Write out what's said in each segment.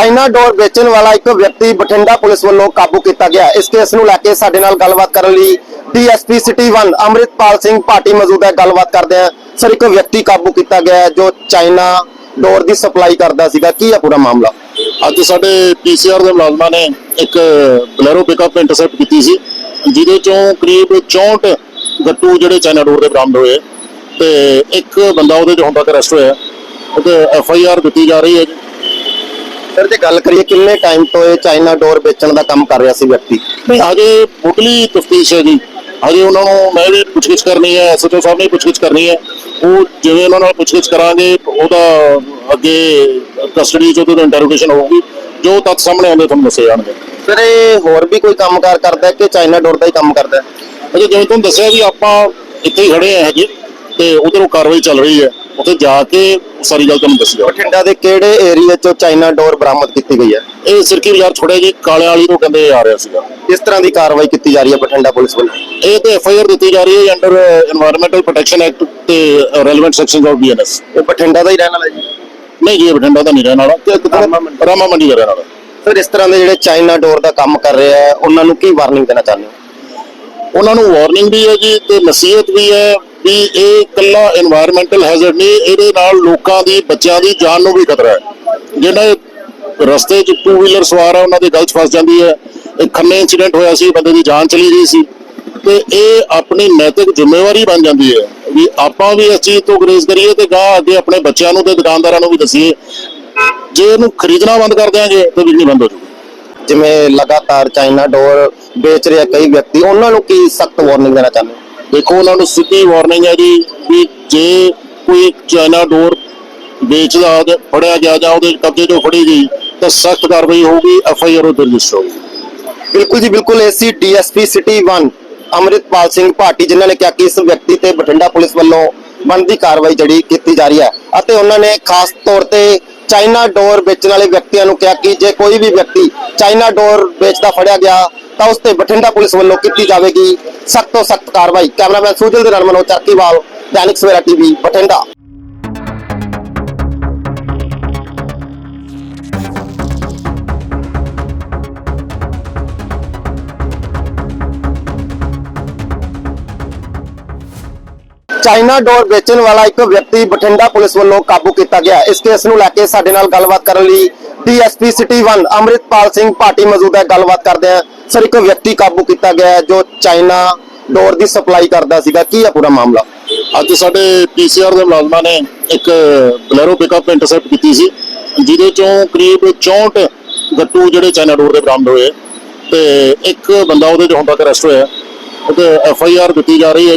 China ਡੋਰ ਵੇਚਣ ਵਾਲਾ ਇੱਕ ਵਿਅਕਤੀ ਬਠਿੰਡਾ ਪੁਲਿਸ ਵੱਲੋਂ ਕਾਬੂ ਕੀਤਾ ਗਿਆ। ਇਸ ਕੇਸ ਨੂੰ ਲੈ ਕੇ ਸਾਡੇ ਨਾਲ ਗੱਲਬਾਤ ਕਰਨ ਲਈ ਡੀਐਸਪੀ ਸਿਟੀ 1 ਅੰਮ੍ਰਿਤਪਾਲ ਸਿੰਘ ਭਾਟੀ ਮੌਜੂਦ ਹੈ। ਗੱਲਬਾਤ ਕਰਦੇ ਹਾਂ। ਸਰ, ਇੱਕ ਵਿਅਕਤੀ ਕਾਬੂ ਕੀਤਾ ਗਿਆ ਹੈ ਜੋ ਚਾਈਨਾ ਡੋਰ ਦੀ ਸਪਲਾਈ ਕਰਦਾ ਸੀਗਾ। ਕੀ ਹੈ ਪੂਰਾ ਮਾਮਲਾ? ਅੱਜ ਸਾਡੇ ਪੀਸੀਆਰ ਦੇ ਮੁਲਾਜ਼ਮਾਂ ਨੇ ਇੱਕ ਬਲੈਰੋ ਪਿਕਅਪ ਇੰਟਰਸੈਪਟ ਕੀਤੀ ਸੀ, ਜਿਹਦੇ ਚੋਂ ਕਰੀਬ 64 ਗੱਟੂ ਜਿਹੜੇ ਚਾਈਨਾ ਡੋਰ ਦੇ ਬਰਾਮਦ ਹੋਏ ਤੇ ਇੱਕ ਬੰਦਾ ਉਹਦੇ ਚ ਹੁਣ ਤੱਕ ਅਰੈਸਟ ਹੋਇਆ ਉਹਦੇ ਐਫ ਆਈ ਆਰ ਦਿੱਤੀ ਜਾ ਰਹੀ ਹੈ। ਜੀ ਸਰ ਜੇ ਗੱਲ ਕਰੀਏ ਕਿੰਨੇ ਟਾਈਮ ਤੋਂ ਇਹ ਚਾਈਨਾ ਡੋਰ ਵੇਚਣ ਦਾ ਕੰਮ ਕਰ ਰਿਹਾ ਸੀ ਵਿਅਕਤੀ? ਹਜੇ ਮੁੱਢਲੀ ਤਫਤੀਸ਼ ਹੈ ਜੀ। ਹਜੇ ਉਹਨਾਂ ਨੂੰ ਮੈਂ ਵੀ ਪੁੱਛਗਿੱਛ ਕਰਨੀ ਹੈ ਐਸਐਚਓ ਸਾਹਿਬ ਨੇ ਪੁੱਛਗਿੱਛ ਕਰਨੀ ਹੈ। ਉਹ ਜਿਵੇਂ ਉਹਨਾਂ ਨਾਲ ਪੁੱਛਗਿੱਛ ਕਰਾਂਗੇ ਉਹਦਾ ਅੱਗੇ ਕਸਟਡੀ ਚ ਉਹਦੇ ਇੰਟਰੋਗੇਸ਼ਨ ਹੋਊਗੀ। ਜੋ ਤੱਥ ਸਾਹਮਣੇ ਆਉਂਦੇ ਤੁਹਾਨੂੰ ਦੱਸੇ ਜਾਣਗੇ। ਸਰ ਇਹ ਹੋਰ ਵੀ ਕੋਈ ਕੰਮਕਾਰ ਕਰਦਾ ਹੈ ਕਿ ਚਾਈਨਾ ਡੋਰ ਦਾ ਹੀ ਕੰਮ ਕਰਦਾ ਹੈ? ਅਜੇ ਜਿਵੇਂ ਤੁਹਾਨੂੰ ਦੱਸਿਆ ਵੀ ਆਪਾਂ ਇੱਥੇ ਹੀ ਖੜੇ ਆ ਹਜੇ ਤੇ ਉਧਰੋਂ ਕਾਰਵਾਈ ਚੱਲ ਰਹੀ ਹੈ। ਉੱਥੇ ਜਾ ਕੇ ਸਾਰੀ ਗੱਲ ਤੁਹਾਨੂੰ ਦੱਸੀ ਜਾਊਗੀ ਬਠਿੰਡਾ ਦੇ ਕਿਹੜੇ ਏਰੀਆ 'ਚੋਂ ਚਾਈਨਾ ਡੋਰ ਬਰਾਮਦ ਕੀਤੀ ਗਈ ਹੈ? ਇਹ ਸਿਰਕੀ ਬਾਜ਼ਾਰ ਥੋੜੇ ਜਿਹੇ ਕਾਲੇ ਵਾਲੀ ਨੂੰ ਕਹਿੰਦੇ ਆ ਰਿਹਾ ਸੀਗਾ। ਇਸ ਤਰ੍ਹਾਂ ਦੀ ਕਾਰਵਾਈ ਕੀਤੀ ਜਾ ਰਹੀ ਹੈ ਬਠਿੰਡਾ ਪੁਲਿਸ ਵੱਲੋਂ? ਇਹ ਤੇ ਐਫ ਆਈ ਆਰ ਦਿੱਤੀ ਜਾ ਰਹੀ ਹੈ ਅੰਡਰ এনवायरमेंटਲ ਪ੍ਰੋਟੈਕਸ਼ਨ ਐਕਟ ਤੇ ਰੈਲੇਵੈਂਟ ਸੈਕਸ਼ਨਸ ਆਫ ਬੀਐਨਐਸ ਉਹ ਬਠਿੰਡਾ ਦਾ ਹੀ ਰਹਿਣ ਵਾਲਾ ਜੀ? ਨਹੀਂ ਜੀ ਇਹ ਬਠਿੰਡਾ ਦਾ ਨਹੀਂ ਰਹਿਣ ਵਾਲਾ। ਤੇ ਕਿਤੇ ਰਾਮਾ ਮੰਡੀ। ਦਾ ਰਹਿਣ ਵਾਲਾ। ਸਰ ਇਸ ਤਰ੍ਹਾਂ ਦੇ ਜਿਹੜੇ ਚਾਈਨਾ ਡੋਰ ਦਾ ਕੰਮ ਕਰ ਰਿਹਾ ਹੈ ਉਹਨਾਂ ਨੂੰ ਕੀ ਵਾਰਨਿੰਗ ਦੇਣਾ ਚਾਹੁੰਦੇ ਹੋ? ਉਹਨਾਂ ਨੂੰ ਵਾਰਨਿੰਗ ਵੀ ਹੈ ਜੀ ਤੇ ਨਸੀਹਤ ਵੀ ਹੈ। ਵੀ ਇਹ ਇਕੱਲਾ এনवायरमेंटल ਹੈਜ਼ਰਡ ਨਹੀਂ, ਇਹਦੇ ਨਾਲ ਲੋਕਾਂ ਦੀ, ਬੱਚਿਆਂ ਦੀ ਜਾਨ ਨੂੰ ਵੀ ਖਤਰਾ ਹੈ। ਜਿਹੜਾ ਰਸਤੇ 'ਚ ਟੂ ਵੀਲਰ ਸਵਾਰ ਆ, ਉਹਨਾਂ ਦੇ ਗਲਤ ਫਸ ਜਾਂਦੀ ਹੈ। ਇੱਕ ਖੰਨੇ ਇਨਸੀਡੈਂਟ ਹੋਇਆ ਸੀ, ਬੰਦੇ ਦੀ ਜਾਨ ਚਲੀ ਗਈ ਸੀ। ਤੇ ਇਹ ਆਪਣੀ ਨੈਤਿਕ ਜ਼ਿੰਮੇਵਾਰੀ ਬਣ ਜਾਂਦੀ ਹੈ ਵੀ ਆਪਾਂ ਵੀ ਇਸ ਚੀਜ਼ ਤੋਂ ਗਰੇਜ਼ ਕਰੀਏ ਤੇ ਗਾਹ ਅੱਗੇ ਆਪਣੇ ਬੱਚਿਆਂ ਨੂੰ ਤੇ ਦੁਕਾਨਦਾਰਾਂ ਨੂੰ ਵੀ ਦਸੀਏ। ਜੇ ਇਹਨੂੰ ਖਰੀਦਣਾ ਬੰਦ ਕਰ ਦਿਆਂਗੇ, ਤਾਂ ਬਿਜਲੀ ਬੰਦ ਹੋ ਜੂਗੀ ਜਿਵੇਂ ਲਗਾਤਾਰ ਚਾਈਨਾ ਡੋਰ ਵੇਚ ਰਿਹਾ ਕਈ ਵਿਅਕਤੀ, ਉਹਨਾਂ ਨੂੰ ਕੀ ਸਖਤ ਵਾਰਨਿੰਗ ਦੇਣਾ ਚਾਹੁੰਦੇ ਦੇਖੋ ਉਹਨਾਂ ਨੂੰ ਸਿੱਧੀ ਵਾਰਨਿੰਗ ਹੈ ਜੀ ਵੀ ਜੇ ਕੋਈ ਚਾਈਨਾ ਡੋਰ ਵੇਚਦਾ ਤੇ ਫੜਿਆ ਗਿਆ ਜਾਂ ਉਹਦੇ ਕਬਜ਼ੇ ਤੋਂ ਫੜੀ ਗਈ, ਤਾਂ ਸਖਤ ਕਾਰਵਾਈ ਹੋਊਗੀ, ਐਫ ਆਈ ਆਰ ਉਹ ਰਜਿਸਟਰ ਹੋਊਗੀ ਬਿਲਕੁਲ ਜੀ, ਬਿਲਕੁਲ AC, DSP city 1 Amritpal Singh Bhati, ਜਿਨ੍ਹਾਂ ਨੇ ਕਿਹਾ ਕਿ ਇਸ ਵਿਅਕਤੀ ਤੇ ਬਠਿੰਡਾ ਪੁਲਿਸ ਵੱਲੋਂ ਬਣਦੀ ਕਾਰਵਾਈ ਜਿਹੜੀ ਕੀਤੀ ਜਾ ਰਹੀ ਹੈ ਅਤੇ ਉਹਨਾਂ ਨੇ ਖਾਸ ਤੌਰ ਤੇ ਚਾਈਨਾ ਡੋਰ ਵੇਚਣ ਵਾਲੇ ਵਿਅਕਤੀਆਂ ਨੂੰ ਕਿਹਾ ਕਿ ਜੇ ਕੋਈ ਵੀ ਵਿਅਕਤੀ ਚਾਈਨਾ ਡੋਰ ਵੇਚਦਾ ਫੜਿਆ ਗਿਆ, ਤਾਂ ਉਸ ਤੇ ਬਠਿੰਡਾ ਪੁਲਿਸ ਵੱਲੋਂ ਕੀਤੀ ਜਾਵੇਗੀ ਸਖਤ ਤੋਂ ਸਖਤ ਕਾਰਵਾਈ। ਕੈਮਰਾਮੈਨ ਸੁਜਲ ਦੇ ਨਾਲ ਮਨੋਜ ਚਰਕੀਵਾਲ ਦੈਨਿਕ ਸਵੇਰਾ ਟੀਵੀ, ਬਠਿੰਡਾ। ਚਾਈਨਾ ਡੋਰ ਵੇਚਣ ਵਾਲਾ ਇੱਕ ਵਿਅਕਤੀ ਬਠਿੰਡਾ ਪੁਲਿਸ ਵੱਲੋਂ ਕਾਬੂ ਕੀਤਾ ਗਿਆ। ਇਸ ਕੇਸ ਨੂੰ ਲੈ ਕੇ ਸਾਡੇ ਨਾਲ ਗੱਲਬਾਤ ਕਰਨ ਲਈ ਡੀਐਸਪੀ ਸਿਟੀ 1 ਅੰਮ੍ਰਿਤਪਾਲ ਸਿੰਘ ਭਾਟੀ ਮੌਜੂਦ ਹੈ। ਗੱਲਬਾਤ ਕਰਦੇ ਹਾਂ। ਸਰ, ਇੱਕ ਵਿਅਕਤੀ ਕਾਬੂ ਕੀਤਾ ਗਿਆ ਜੋ ਚਾਈਨਾ ਡੋਰ ਦੀ ਸਪਲਾਈ ਕਰਦਾ ਸੀਗਾ। ਕੀ ਹੈ ਪੂਰਾ ਮਾਮਲਾ? ਅੱਜ ਸਾਡੇ ਪੀਸੀਆਰ ਦੇ ਮੁਲਾਜ਼ਮਾਂ ਨੇ ਇੱਕ ਬਲੈਰੋ ਪਿਕਅਪ ਇੰਟਰਸੈਪਟ ਕੀਤੀ ਸੀ, ਜਿਹਦੇ ਚੋਂ ਕਰੀਬ 64 ਗੱਟੂ ਜਿਹੜੇ ਚਾਈਨਾ ਡੋਰ ਦੇ ਬਰਾਮਦ ਹੋਏ। ਤੇ ਇੱਕ ਬੰਦਾ ਉਹਦੇ ਚ ਹੁਣ ਤੱਕ ਅਰੈਸਟ ਹੋਇਆ ਉਹਦੇ ਐਫ ਆਈ ਆਰ ਦਿੱਤੀ ਜਾ ਰਹੀ ਹੈ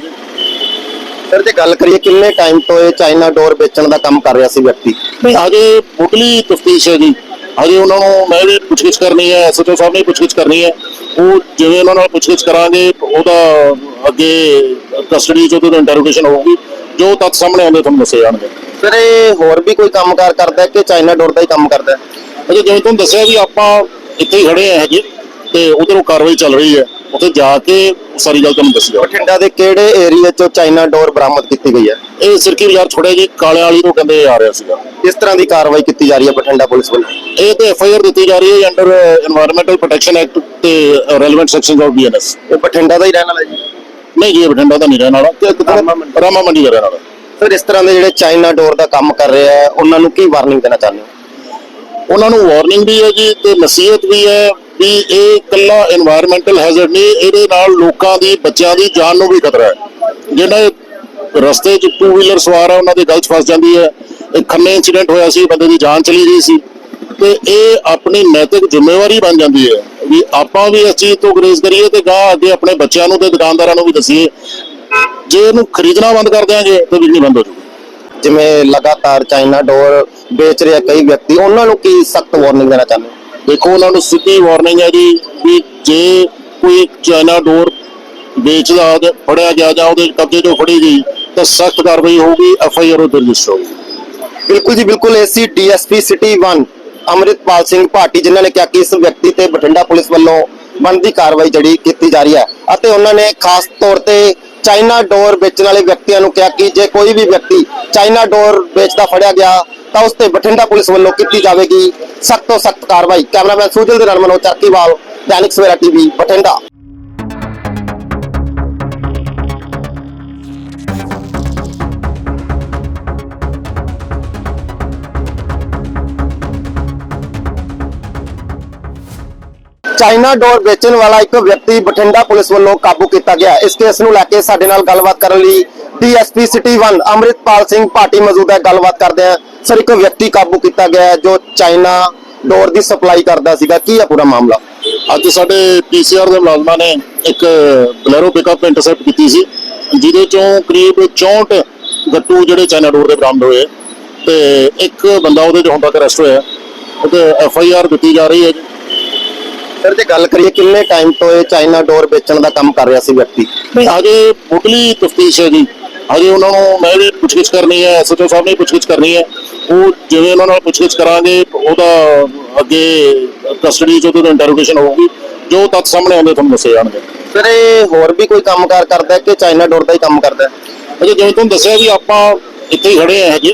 ਸਰ ਜੇ ਗੱਲ ਕਰੀਏ ਕਿੰਨੇ ਟਾਈਮ ਤੋਂ ਇਹ ਚਾਈਨਾ ਡੋਰ ਵੇਚਣ ਦਾ ਕੰਮ ਕਰ ਰਿਹਾ ਸੀ ਵਿਅਕਤੀ? ਹਜੇ ਮੁੱਢਲੀ ਤਫਤੀਸ਼ ਹੈ ਜੀ। ਹਜੇ ਉਹਨਾਂ ਨੂੰ ਮੈਂ ਵੀ ਪੁੱਛਗਿੱਛ ਕਰਨੀ ਹੈ ਐਸਐਚਓ ਸਾਹਿਬ ਨੇ ਪੁੱਛਗਿੱਛ ਕਰਨੀ ਹੈ। ਉਹ ਜਿਵੇਂ ਉਹਨਾਂ ਨਾਲ ਪੁੱਛਗਿੱਛ ਕਰਾਂਗੇ ਉਹਦਾ ਅੱਗੇ ਕਸਟਡੀ ਚ ਉਹਦੇ ਇੰਟਰੋਗੇਸ਼ਨ ਹੋਊਗੀ ਜੋ ਤੱਥ ਸਾਹਮਣੇ ਆਉਂਦੇ ਤੁਹਾਨੂੰ ਦੱਸੇ ਜਾਣਗੇ। ਸਰ ਇਹ ਹੋਰ ਵੀ ਕੋਈ ਕੰਮਕਾਰ ਕਰਦਾ ਕਿ ਚਾਈਨਾ ਡੋਰ ਦਾ ਹੀ ਕੰਮ ਕਰਦਾ? ਅਜੇ ਜਿਵੇਂ ਤੁਹਾਨੂੰ ਦੱਸਿਆ ਵੀ ਆਪਾਂ ਇੱਥੇ ਹੀ ਖੜੇ ਆ ਹਜੇ ਤੇ ਉਧਰੋਂ ਕਾਰਵਾਈ ਚੱਲ ਰਹੀ ਹੈ। ਉੱਥੇ ਜਾ ਕੇ ਸਾਰੀ ਗੱਲ ਤੁਹਾਨੂੰ ਦੱਸੀ ਜਾਵਾਂਗੇ ਬਠਿੰਡਾ ਦੇ ਕਿਹੜੇ ਏਰੀਆ 'ਚੋਂ ਚਾਈਨਾ ਡੋਰ ਬਰਾਮਦ ਕੀਤੀ ਗਈ ਹੈ? ਇਹ ਸਿਰਕੀ ਬਾਜ਼ਾਰ ਥੋੜੇ ਜਿਹੇ ਕਾਲੇ ਵਾਲੀ ਨੂੰ ਕਹਿੰਦੇ ਆ ਰਿਹਾ ਸੀਗਾ। ਇਸ ਤਰ੍ਹਾਂ ਦੀ ਕਾਰਵਾਈ ਕੀਤੀ ਜਾ ਰਹੀ ਹੈ ਬਠਿੰਡਾ ਪੁਲਿਸ ਵੱਲੋਂ? ਇਹ ਤੇ ਐਫ ਆਈ ਆਰ ਦਿੱਤੀ ਜਾ ਰਹੀ ਹੈ ਅੰਡਰ এনवायरमेंटਲ ਪ੍ਰੋਟੈਕਸ਼ਨ ਐਕਟ ਤੇ ਰੈਲੇਵੈਂਟ ਸੈਕਸ਼ਨਸ ਆਫ ਬੀਐਨਐਸ ਉਹ ਬਠਿੰਡਾ ਦਾ ਹੀ ਰਹਿਣ ਵਾਲਾ ਜੀ? ਨਹੀਂ ਜੀ ਇਹ ਬਠਿੰਡਾ ਦਾ ਨਹੀਂ ਰਹਿਣ ਵਾਲਾ। ਤੇ ਕਿਤੇ ਰਾਮਾ ਮੰਡੀ। ਦਾ ਰਹਿਣ ਵਾਲਾ। ਸਰ ਇਸ ਤਰ੍ਹਾਂ ਦੇ ਜਿਹੜੇ ਚਾਈਨਾ ਡੋਰ ਦਾ ਕੰਮ ਕਰ ਰਿਹਾ ਹੈ ਉਹਨਾਂ ਨੂੰ ਕੀ ਵਾਰਨਿੰਗ ਦੇਣਾ ਚਾਹੁੰਦੇ ਹੋ? ਉਹਨਾਂ ਨੂੰ ਵਾਰਨਿੰਗ ਵੀ ਹੈ ਜੀ ਤੇ ਨਸੀਹਤ ਵੀ ਹੈ। ਵੀ ਇਹ ਇਕੱਲਾ এনवायरमेंटਲ ਹੈਜ਼ਰਡ ਨਹੀਂ, ਇਹਦੇ ਨਾਲ ਲੋਕਾਂ ਦੀ, ਬੱਚਿਆਂ ਦੀ, ਜਾਨ ਨੂੰ ਵੀ ਖਤਰਾ ਹੈ। ਜਿਹੜਾ ਰਸਤੇ 'ਚ ਟੂ ਵੀਲਰ ਸਵਾਰ ਆ, ਉਹਨਾਂ ਦੇ ਗਲਤ ਫਸ ਜਾਂਦੀ ਹੈ। ਇੱਕ ਖੰਨੇ ਇਨਸੀਡੈਂਟ ਹੋਇਆ ਸੀ, ਬੰਦੇ ਦੀ ਜਾਨ ਚਲੀ ਗਈ ਸੀ। ਤੇ ਇਹ ਆਪਣੀ ਨੈਤਿਕ ਜ਼ਿੰਮੇਵਾਰੀ ਬਣ ਜਾਂਦੀ ਹੈ ਵੀ ਆਪਾਂ ਵੀ ਇਸ ਚੀਜ਼ ਤੋਂ ਗਰੇਜ਼ ਕਰੀਏ ਤੇ ਗਾਹ ਅੱਗੇ ਆਪਣੇ ਬੱਚਿਆਂ ਨੂੰ ਤੇ ਦੁਕਾਨਦਾਰਾਂ ਨੂੰ ਵੀ ਦਸੀਏ। ਜੇ ਇਹਨੂੰ ਖਰੀਦਣਾ ਬੰਦ ਕਰ ਦਿਆਂਗੇ, ਤਾਂ ਬਿਜਲੀ ਬੰਦ ਹੋ ਜਾਊਗੀ ਜਿਵੇਂ ਲਗਾਤਾਰ ਚਾਈਨਾ ਡੋਰ ਵੇਚ ਰਿਹਾ ਕਈ ਵਿਅਕਤੀ, ਉਹਨਾਂ ਨੂੰ ਕੀ ਸਖਤ ਵਾਰਨਿੰਗ ਦੇਣਾ ਚਾਹੁੰਦੇ ਦੇਖੋ ਉਹਨਾਂ ਨੂੰ ਸਿੱਧੀ ਵਾਰਨਿੰਗ ਹੈ ਜੀ ਵੀ ਜੇ ਕੋਈ ਚਾਈਨਾ ਡੋਰ ਵੇਚਦਾ ਤੇ ਫੜਿਆ ਗਿਆ ਜਾਂ ਉਹਦੇ ਕਬਜ਼ੇ ਤੋਂ ਫੜੀ ਗਈ, ਤਾਂ ਸਖਤ ਕਾਰਵਾਈ ਹੋਊਗੀ ਐਫ ਆਈ ਆਰ ਉਹ ਰਜਿਸਟਰ ਹੋਊਗੀ। ਬਿਲਕੁਲ ਜੀ, ਬਿਲਕੁਲ AC DSP city 1 Amritpal Singh Bhati, ਜਿਨ੍ਹਾਂ ਨੇ ਕਿਹਾ ਕਿ ਇਸ ਵਿਅਕਤੀ ਤੇ ਬਠਿੰਡਾ ਪੁਲਿਸ ਵੱਲੋਂ ਬਣਦੀ ਕਾਰਵਾਈ ਜਿਹੜੀ ਕੀਤੀ ਜਾ ਰਹੀ ਹੈ। ਅਤੇ ਉਹਨਾਂ ਨੇ ਖਾਸ ਤੌਰ ਤੇ ਚਾਈਨਾ ਡੋਰ ਵੇਚਣ ਵਾਲੇ ਵਿਅਕਤੀਆਂ ਨੂੰ ਕਿਹਾ ਕਿ ਜੇ ਕੋਈ ਵੀ ਵਿਅਕਤੀ ਚਾਈਨਾ ਡੋਰ ਵੇਚਦਾ ਫੜਿਆ ਗਿਆ, ਤਾਂ ਉਸ ਤੇ ਬਠਿੰਡਾ ਪੁਲਿਸ ਵੱਲੋਂ ਕੀਤੀ ਜਾਵੇਗੀ ਸਖਤ ਤੋਂ ਸਖਤ ਕਾਰਵਾਈ। ਕੈਮਰਾਮੈਨ ਸੁਜਲ ਦੇ ਨਾਲ ਮਨੋਜ ਚਰਕੀਵਾਲ ਦੈਨਿਕ ਸਵੇਰਾ ਟੀਵੀ, ਬਠਿੰਡਾ। ਚਾਈਨਾ ਡੋਰ ਵੇਚਣ ਵਾਲਾ ਇੱਕ ਵਿਅਕਤੀ ਬਠਿੰਡਾ ਪੁਲਿਸ ਵੱਲੋਂ ਕਾਬੂ ਕੀਤਾ ਗਿਆ। ਇਸ ਕੇਸ ਨੂੰ ਲੈ ਕੇ ਸਾਡੇ ਨਾਲ ਗੱਲਬਾਤ ਕਰਨ ਲਈ ਡੀਐਸਪੀ ਸਿਟੀ 1 ਅੰਮ੍ਰਿਤਪਾਲ ਸਿੰਘ ਭਾਟੀ ਮੌਜੂਦ ਹੈ। ਗੱਲਬਾਤ ਕਰਦੇ ਹਾਂ। ਸਰ, ਇੱਕ ਵਿਅਕਤੀ ਕਾਬੂ ਕੀਤਾ ਗਿਆ ਜੋ ਚਾਈਨਾ ਡੋਰ ਦੀ ਸਪਲਾਈ ਕਰਦਾ ਸੀਗਾ। ਕੀ ਹੈ ਪੂਰਾ ਮਾਮਲਾ? ਅੱਜ ਸਾਡੇ ਪੀਸੀਆਰ ਦੇ ਮੁਲਾਜ਼ਮਾਂ ਨੇ ਇੱਕ ਬਲੈਰੋ ਪਿਕਅਪ ਇੰਟਰਸੈਪਟ ਕੀਤੀ ਸੀ, ਜਿਹਦੇ ਚੋਂ ਕਰੀਬ 64 ਗੱਟੂ ਜਿਹੜੇ ਚਾਈਨਾ ਡੋਰ ਦੇ ਬਰਾਮਦ ਹੋਏ ਤੇ ਇੱਕ ਬੰਦਾ ਉਹਦੇ ਚੋਂ ਹੁਣ ਤੱਕ ਅਰੈਸਟ ਹੋਇਆ ਉਹਦੇ ਐਫ ਆਈ ਆਰ ਦਿੱਤੀ ਜਾ ਰਹੀ ਹੈ ਸਰ ਜੇ ਗੱਲ ਕਰੀਏ ਕਿੰਨੇ ਟਾਈਮ ਤੋਂ ਇਹ ਚਾਈਨਾ ਡੋਰ ਵੇਚਣ ਦਾ ਕੰਮ ਕਰ ਰਿਹਾ ਸੀ ਵਿਅਕਤੀ? ਹਜੇ ਮੁੱਢਲੀ ਤਫਤੀਸ਼ ਹੈ ਜੀ ਹਜੇ ਉਹਨਾਂ ਨੂੰ ਮੈਂ ਵੀ ਪੁੱਛਗਿੱਛ ਕਰਨੀ ਹੈ ਐਸਐਚਓ ਸਾਹਿਬ ਨੇ ਪੁੱਛਗਿੱਛ ਕਰਨੀ ਹੈ ਉਹ ਜਿਵੇਂ ਉਹਨਾਂ ਨਾਲ ਪੁੱਛਗਿੱਛ ਕਰਾਂਗੇ ਉਹਦਾ ਅੱਗੇ ਕਸਟਡੀ ਚ ਉਹਦੇ ਇੰਟਰੋਗੇਸ਼ਨ ਹੋਊਗੀ ਜੋ ਤੱਥ ਸਾਹਮਣੇ ਆਉਂਦੇ ਤੁਹਾਨੂੰ ਦੱਸੇ ਜਾਣਗੇ। ਸਰ ਇਹ ਹੋਰ ਵੀ ਕੋਈ ਕੰਮਕਾਰ ਕਰਦਾ ਕਿ ਚਾਈਨਾ ਡੋਰ ਦਾ ਹੀ ਕੰਮ ਕਰਦਾ ਅਜੇ ਜਿਵੇਂ ਤੁਹਾਨੂੰ ਦੱਸਿਆ ਵੀ ਆਪਾਂ ਇੱਥੇ ਹੀ ਖੜੇ ਆ ਹਜੇ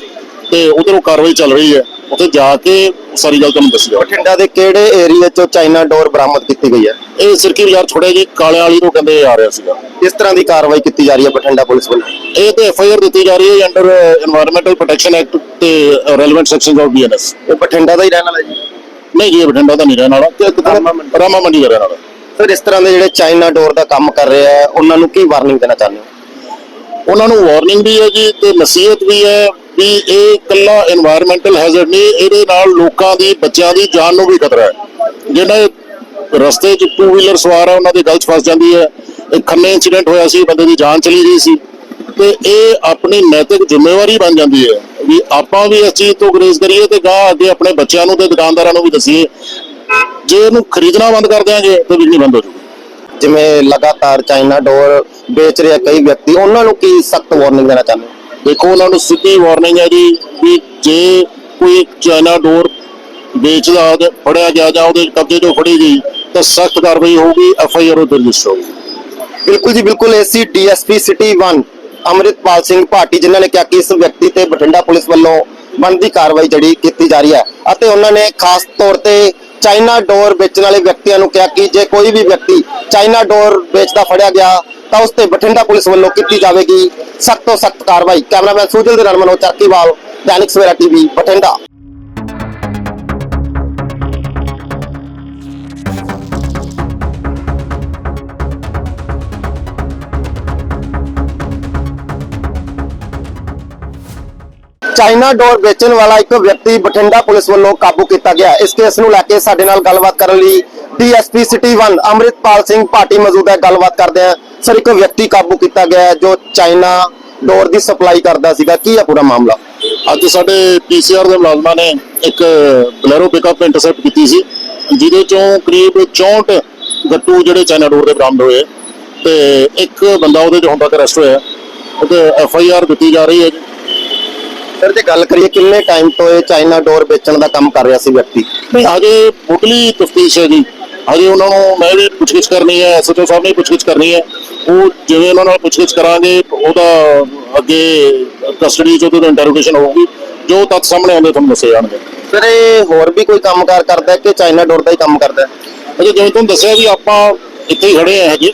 ਤੇ ਉਧਰੋਂ ਕਾਰਵਾਈ ਚੱਲ ਰਹੀ ਹੈ। ਉੱਥੇ ਜਾ ਕੇ ਸਾਰੀ ਗੱਲ ਤੁਹਾਨੂੰ ਦੱਸੀ ਜਾਊਗੀ। ਬਠਿੰਡਾ ਦੇ ਕਿਹੜੇ ਏਰੀਆ 'ਚੋਂ ਚਾਈਨਾ ਡੋਰ ਬਰਾਮਦ ਕੀਤੀ ਗਈ ਹੈ? ਇਹ ਸਿਰਕੀ ਬਾਜ਼ਾਰ ਥੋੜੇ ਜਿਹੇ ਕਾਲੇ ਵਾਲੀ ਨੂੰ ਕਹਿੰਦੇ ਆ ਰਿਹਾ ਸੀਗਾ। ਕਿਸ ਤਰ੍ਹਾਂ ਦੀ ਕਾਰਵਾਈ ਕੀਤੀ ਜਾ ਰਹੀ ਹੈ ਬਠਿੰਡਾ ਪੁਲਿਸ ਵੱਲੋਂ? ਇਹ ਤੇ ਐਫ ਆਈ ਆਰ ਦਿੱਤੀ ਜਾ ਰਹੀ ਹੈ ਅੰਡਰ এনवायरमेंटਲ ਪ੍ਰੋਟੈਕਸ਼ਨ ਐਕਟ ਤੇ ਰੈਲੇਵੈਂਟ ਸੈਕਸ਼ਨਸ ਆਫ ਬੀਐਨਐਸ ਉਹ ਬਠਿੰਡਾ ਦਾ ਹੀ ਰਹਿਣ ਵਾਲਾ ਜੀ? ਨਹੀਂ ਜੀ ਇਹ ਬਠਿੰਡਾ ਦਾ ਨਹੀਂ ਰਹਿਣ ਵਾਲਾ। ਤੇ ਕਿਤੇ ਰਾਮਾ ਮੰਡੀ। ਦਾ ਰਹਿਣ ਵਾਲਾ। ਸਰ ਇਸ ਤਰ੍ਹਾਂ ਦੇ ਜਿਹੜੇ ਚਾਈਨਾ ਡੋਰ ਦਾ ਕੰਮ ਕਰ ਰਿਹਾ ਹੈ ਉਹਨਾਂ ਨੂੰ ਕੀ ਵਾਰਨਿੰਗ ਦੇਣਾ ਚਾਹੁੰਦੇ ਹੋ? ਉਹਨਾਂ ਨੂੰ ਵਾਰਨਿੰਗ ਵੀ ਹੈ ਜੀ ਤੇ ਨਸੀਹਤ ਵੀ ਹੈ। ਵੀ ਇਹ ਇਕੱਲਾ এনवायरमेंटਲ ਹੈਜ਼ਰਡ ਨਹੀਂ, ਇਹਦੇ ਨਾਲ ਲੋਕਾਂ ਦੀ, ਬੱਚਿਆਂ ਦੀ, ਜਾਨ ਨੂੰ ਵੀ ਖਤਰਾ ਹੈ। ਜਿਹੜਾ ਰਸਤੇ 'ਚ ਟੂ ਵੀਲਰ ਸਵਾਰ ਆ, ਉਹਨਾਂ ਦੇ ਗਲਤ ਫਸ ਜਾਂਦੀ ਹੈ। ਇੱਕ ਖੰਨੇ ਇਨਸੀਡੈਂਟ ਹੋਇਆ ਸੀ, ਬੰਦੇ ਦੀ ਜਾਨ ਚਲੀ ਗਈ ਸੀ। ਤੇ ਇਹ ਆਪਣੀ ਨੈਤਿਕ ਜ਼ਿੰਮੇਵਾਰੀ ਬਣ ਜਾਂਦੀ ਹੈ ਵੀ ਆਪਾਂ ਵੀ ਇਸ ਚੀਜ਼ ਤੋਂ ਗਰੇਜ਼ ਕਰੀਏ ਤੇ ਗਾਹ ਅੱਗੇ ਆਪਣੇ ਬੱਚਿਆਂ ਨੂੰ ਤੇ ਦੁਕਾਨਦਾਰਾਂ ਨੂੰ ਵੀ ਦਸੀਏ। ਜੇ ਇਹਨੂੰ ਖਰੀਦਣਾ ਬੰਦ ਕਰ ਦਿਆਂਗੇ, ਤਾਂ ਬਿਜਲੀ ਬੰਦ ਹੋ ਜਾਊਗੀ। ਜਿਵੇਂ ਲਗਾਤਾਰ ਚਾਈਨਾ ਡੋਰ ਵੇਚ ਰਿਹਾ ਕਈ ਵਿਅਕਤੀ, ਉਹਨਾਂ ਨੂੰ ਕੀ ਸਖਤ ਵਾਰਨਿੰਗ ਦੇਣਾ ਚਾਹੁੰਦੇ ਦੇਖੋ ਉਹਨਾਂ ਨੂੰ ਸਿੱਧੀ ਵਾਰਨਿੰਗ ਹੈ ਜੀ ਵੀ ਜੇ ਕੋਈ ਚਾਈਨਾ ਡੋਰ ਵੇਚਦਾ ਫੜਿਆ ਗਿਆ ਜਾਂ ਉਹਦੇ ਕਬਜ਼ੇ ਤੋਂ ਫੜੀ ਗਈ, ਤਾਂ ਸਖਤ ਕਾਰਵਾਈ ਹੋਊਗੀ ਐਫ ਆਈ ਆਰ ਰਜਿਸਟਰ ਹੋਊਗੀ। ਬਿਲਕੁਲ ਜੀ, ਬਿਲਕੁਲ AC DSP city 1 Amritpal Singh Bhati, ਜਿਨ੍ਹਾਂ ਨੇ ਕਿਹਾ ਕਿ ਇਸ ਵਿਅਕਤੀ ਤੇ ਬਠਿੰਡਾ ਪੁਲਿਸ ਵੱਲੋਂ ਬਣਦੀ ਕਾਰਵਾਈ ਜਿਹੜੀ ਕੀਤੀ ਜਾ ਰਹੀ ਹੈ। ਅਤੇ ਉਹਨਾਂ ਨੇ ਖਾਸ ਤੌਰ ਤੇ ਚਾਈਨਾ ਡੋਰ ਵੇਚਣ ਵਾਲੇ ਵਿਅਕਤੀਆਂ ਨੂੰ ਕਿਹਾ ਕਿ ਜੇ ਕੋਈ ਵੀ ਵਿਅਕਤੀ ਚਾਈਨਾ ਡੋਰ ਵੇਚਦਾ ਫੜਿਆ ਗਿਆ, ਤਾਂ ਉਸ ਤੇ ਬਠਿੰਡਾ ਪੁਲਿਸ ਵੱਲੋਂ ਕੀਤੀ ਜਾਵੇਗੀ ਸਖਤ ਤੋਂ ਸਖਤ ਕਾਰਵਾਈ। ਕੈਮਰਾਮੈਨ ਸੁਜਲ ਦੇ ਨਾਲ ਮਨੋਜ ਚੱਕੀਵਾਲ, ਦੈਨਿਕ ਸਵੇਰਾ ਟੀਵੀ, ਬਠਿੰਡਾ। ਚਾਈਨਾ ਡੋਰ ਵੇਚਣ ਵਾਲਾ ਇੱਕ ਵਿਅਕਤੀ ਬਠਿੰਡਾ ਪੁਲਿਸ ਵੱਲੋਂ ਕਾਬੂ ਕੀਤਾ ਗਿਆ। ਇਸ ਕੇਸ ਨੂੰ ਲੈ ਕੇ ਸਾਡੇ ਨਾਲ ਗੱਲਬਾਤ ਕਰਨ ਲਈ ਡੀਐਸਪੀ ਸਿਟੀ 1 ਅੰਮ੍ਰਿਤਪਾਲ ਸਿੰਘ ਭਾਟੀ ਮੌਜੂਦ ਹੈ। ਗੱਲਬਾਤ ਕਰਦੇ ਹਾਂ। ਸਰ, ਇੱਕ ਵਿਅਕਤੀ ਕਾਬੂ ਕੀਤਾ ਗਿਆ ਜੋ ਚਾਈਨਾ ਡੋਰ ਦੀ ਸਪਲਾਈ ਕਰਦਾ ਸੀਗਾ। ਕੀ ਹੈ ਪੂਰਾ ਮਾਮਲਾ? ਅੱਜ ਸਾਡੇ ਪੀਸੀਆਰ ਦੇ ਮੁਲਾਜ਼ਮਾਂ ਨੇ ਇੱਕ ਬਲੈਰੋ ਪਿਕਅਪ ਇੰਟਰਸੈਪਟ ਕੀਤੀ ਸੀ, ਜਿਹਦੇ ਚੋਂ ਕਰੀਬ 64 ਗੱਟੂ ਜਿਹੜੇ ਚਾਈਨਾ ਡੋਰ ਦੇ ਬਰਾਮਦ ਹੋਏ ਤੇ ਇੱਕ ਬੰਦਾ ਉਹਦੇ ਚੋਂ ਹੁਣ ਤੱਕ ਅਰੈਸਟ ਹੋਇਆ ਉਹਦੇ ਐਫ ਆਈ ਆਰ ਦਿੱਤੀ ਜਾ ਰਹੀ ਹੈ ਸਰ ਜੇ ਗੱਲ ਕਰੀਏ ਕਿੰਨੇ ਟਾਈਮ ਤੋਂ ਇਹ ਚਾਈਨਾ ਡੋਰ ਵੇਚਣ ਦਾ ਕੰਮ ਕਰ ਰਿਹਾ ਸੀ ਵਿਅਕਤੀ? ਹਜੇ ਮੁੱਢਲੀ ਤਫਤੀਸ਼ ਹੈ ਜੀ ਹਜੇ ਉਹਨਾਂ ਨੂੰ ਮੈਂ ਵੀ ਪੁੱਛਗਿੱਛ ਕਰਨੀ ਹੈ ਐਸਐਚਓ ਸਾਹਿਬ ਨੇ ਪੁੱਛਗਿੱਛ ਕਰਨੀ ਹੈ ਉਹ ਜਿਵੇਂ ਉਹਨਾਂ ਨਾਲ ਪੁੱਛਗਿੱਛ ਕਰਾਂਗੇ ਉਹਦਾ ਅੱਗੇ ਕਸਟਡੀ ਚ ਉਹਦੇ ਇੰਟਰੋਗੇਸ਼ਨ ਹੋਊਗੀ ਜੋ ਤੱਥ ਸਾਹਮਣੇ ਆਉਂਦੇ ਤੁਹਾਨੂੰ ਦੱਸੇ ਜਾਣਗੇ। ਸਰ ਇਹ ਹੋਰ ਵੀ ਕੋਈ ਕੰਮਕਾਰ ਕਰਦਾ ਕਿ ਚਾਈਨਾ ਡੋਰ ਦਾ ਹੀ ਕੰਮ ਕਰਦਾ ਹੈ? ਅਜੇ ਜਿਵੇਂ ਤੁਹਾਨੂੰ ਦੱਸਿਆ ਵੀ ਆਪਾਂ ਇੱਥੇ ਹੀ ਖੜੇ ਆ ਹਜੇ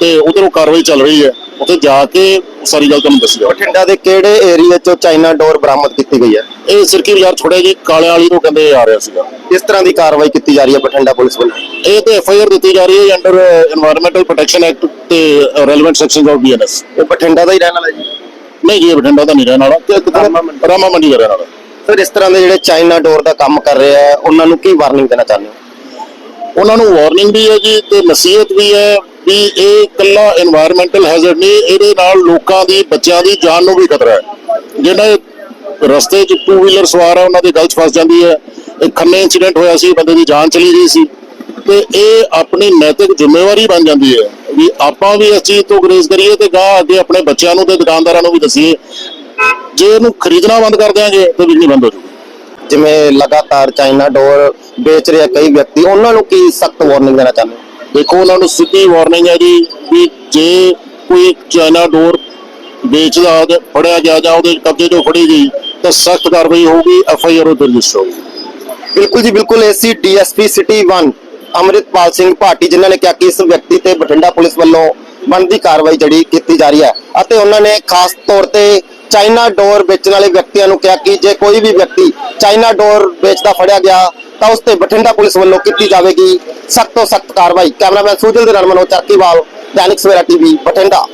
ਤੇ ਉਧਰੋਂ ਕਾਰਵਾਈ ਚੱਲ ਰਹੀ ਹੈ। ਉੱਥੇ ਜਾ ਕੇ ਸਾਰੀ ਗੱਲ ਤੁਹਾਨੂੰ ਦੱਸੀ ਜਾਵਾਂਗੇ ਬਠਿੰਡਾ ਦੇ ਕਿਹੜੇ ਏਰੀਆ ਚੋਂ ਚਾਈਨਾ ਡੋਰ ਬਰਾਮਦ ਕੀਤੀ ਗਈ ਹੈ? ਇਹ ਸਿਰਕੀ ਬਾਜ਼ਾਰ ਥੋੜੇ ਜਿਹੇ ਕਾਲੇ ਵਾਲੀ ਨੂੰ ਕਹਿੰਦੇ ਆ ਰਿਹਾ ਸੀਗਾ। ਕਿਸ ਤਰ੍ਹਾਂ ਦੀ ਕਾਰਵਾਈ ਕੀਤੀ ਜਾ ਰਹੀ ਹੈ ਬਠਿੰਡਾ ਪੁਲਿਸ ਵੱਲੋਂ? ਇਹ ਤੇ ਐਫ ਆਈ ਆਰ ਦਿੱਤੀ ਜਾ ਰਹੀ ਹੈ ਅੰਡਰ এনवायरमेंटਲ ਪ੍ਰੋਟੈਕਸ਼ਨ ਐਕਟ ਤੇ ਰੈਲੇਵੈਂਟ ਸੈਕਸ਼ਨਸ ਆਫ ਬੀਐਨਐਸ ਇਹ ਬਠਿੰਡਾ ਦਾ ਹੀ ਰਹਿਣ ਵਾਲਾ ਜੀ? ਨਹੀਂ ਜੀ ਇਹ ਬਠਿੰਡਾ ਦਾ ਨਹੀਂ ਰਹਿਣ ਵਾਲਾ। ਤੇ ਕਿਤੇ ਰਾਮਾ ਮੰਡੀ। ਦਾ ਰਹਿਣ ਵਾਲਾ। ਸਰ ਇਸ ਤਰ੍ਹਾਂ ਦੇ ਜਿਹੜੇ ਚਾਈਨਾ ਡੋਰ ਦਾ ਕੰਮ ਕਰ ਰਿਹਾ ਹੈ ਉਹਨਾਂ ਨੂੰ ਕੀ ਵਾਰਨਿੰਗ ਦੇਣਾ ਚਾਹੁੰਦੇ ਹੋ? ਉਹਨਾਂ ਨੂੰ ਵਾਰਨਿੰਗ ਵੀ ਹੈ ਜੀ ਤੇ ਨਸੀਹਤ ਵੀ ਹੈ। ਵੀ ਇਹ ਇਕੱਲਾ এনवायरमेंटल ਹੈਜ਼ਰਡ ਨਹੀਂ, ਇਹਦੇ ਨਾਲ ਲੋਕਾਂ ਦੀ, ਬੱਚਿਆਂ ਦੀ ਜਾਨ ਨੂੰ ਵੀ ਖਤਰਾ ਹੈ। ਜਿਹੜਾ ਰਸਤੇ 'ਚ ਟੂ ਵੀਲਰ ਸਵਾਰ ਆ, ਉਹਨਾਂ ਦੇ ਗਲਤ ਫਸ ਜਾਂਦੀ ਹੈ। ਇੱਕ ਖੰਨੇ ਇਨਸੀਡੈਂਟ ਹੋਇਆ ਸੀ, ਬੰਦੇ ਦੀ ਜਾਨ ਚਲੀ ਗਈ ਸੀ। ਤੇ ਇਹ ਆਪਣੀ ਨੈਤਿਕ ਜ਼ਿੰਮੇਵਾਰੀ ਬਣ ਜਾਂਦੀ ਹੈ ਵੀ ਆਪਾਂ ਵੀ ਇਸ ਚੀਜ਼ ਤੋਂ ਗਰੇਜ਼ ਕਰੀਏ ਤੇ ਗਾਹ ਅੱਗੇ ਆਪਣੇ ਬੱਚਿਆਂ ਨੂੰ ਤੇ ਦੁਕਾਨਦਾਰਾਂ ਨੂੰ ਵੀ ਦਸੀਏ। ਜੇ ਇਹਨੂੰ ਖਰੀਦਣਾ ਬੰਦ ਕਰ ਦਿਆਂਗੇ, ਤੇ ਬਿਜਲੀ ਬੰਦ ਹੋ ਜਾਊਗੀ। ਜਿਵੇਂ ਲਗਾਤਾਰ ਚਾਈਨਾ ਡੋਰ ਵੇਚ ਰਿਹਾ ਕਈ ਵਿਅਕਤੀ, ਉਹਨਾਂ ਨੂੰ ਕੀ ਸਖਤ ਵਾਰਨਿੰਗ ਦੇਣਾ ਚਾਹੁੰਦੇ ਦੇਖੋ ਉਹਨਾਂ ਨੂੰ ਸਿੱਧੀ ਵਾਰਨਿੰਗ ਹੈ ਜੀ ਵੀ ਜੇ ਕੋਈ ਚਾਈਨਾ ਡੋਰ ਵੇਚਦਾ ਤੇ ਫੜਿਆ ਗਿਆ ਜਾਂ ਉਹਦੇ ਕਬਜ਼ੇ ਤੋਂ ਫੜੀ ਗਈ, ਤਾਂ ਸਖਤ ਕਾਰਵਾਈ ਹੋਊਗੀ ਐਫ ਆਈ ਆਰ ਰਜਿਸਟਰ ਹੋਊਗੀ। ਬਿਲਕੁਲ ਜੀ, ਬਿਲਕੁਲ AC DSP city 1 Amritpal Singh Bhati, ਜਿਨ੍ਹਾਂ ਨੇ ਕਿਹਾ ਕਿ ਇਸ ਵਿਅਕਤੀ ਤੇ ਬਠਿੰਡਾ ਪੁਲਿਸ ਵੱਲੋਂ ਬਣਦੀ ਕਾਰਵਾਈ ਜਿਹੜੀ ਕੀਤੀ ਜਾ ਰਹੀ ਹੈ। ਅਤੇ ਉਹਨਾਂ ਨੇ ਖਾਸ ਤੌਰ ਤੇ ਚਾਈਨਾ ਡੋਰ ਵੇਚਣ ਵਾਲੇ ਵਿਅਕਤੀਆਂ ਨੂੰ ਕਿਹਾ ਕਿ ਜੇ ਕੋਈ ਵੀ ਵਿਅਕਤੀ ਚਾਈਨਾ ਡੋਰ ਵੇਚਦਾ, ਫੜਿਆ ਗਿਆ ਤਾਂ ਉਸ ਤੇ ਬਠਿੰਡਾ ਪੁਲਿਸ ਵੱਲੋਂ ਕੀਤੀ ਜਾਵੇਗੀ ਸਖਤ ਤੋਂ ਸਖਤ ਕਾਰਵਾਈ। ਕੈਮਰਾਮੈਨ ਸੁਜਲ ਦੇ ਨਾਲ ਮਨੋਜ ਚੱਕੀਵਾਲ, ਦੈਨਿਕ ਸਵੇਰਾ ਟੀਵੀ, ਬਠਿੰਡਾ।